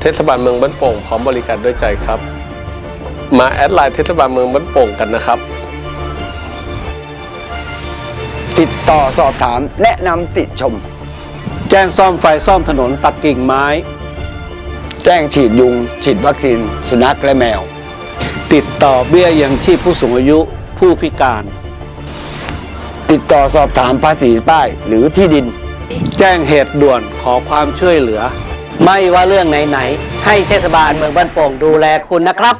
เทศบาลเมืองบ้านโป่งพร้อมบริการด้วยใจครับ มาแอดไลน์เทศบาลเมืองบ้านโป่งกันนะครับ ติดต่อสอบถามแนะนำติชม แจ้งซ่อมไฟซ่อมถนนตัดกิ่งไม้ แจ้งฉีดยุง ฉีดวัคซีน สุนัขและแมว ติดต่อเบี้ยยังชีพผู้สูงอายุผู้พิการ ติดต่อสอบถามภาษีป้ายหรือที่ดิน แจ้งเหตุด่วนขอความช่วยเหลือ ไม่ว่าเรื่องไหนๆให้เทศบาลเมืองบ้านโป่งดูแลคุณนะครับ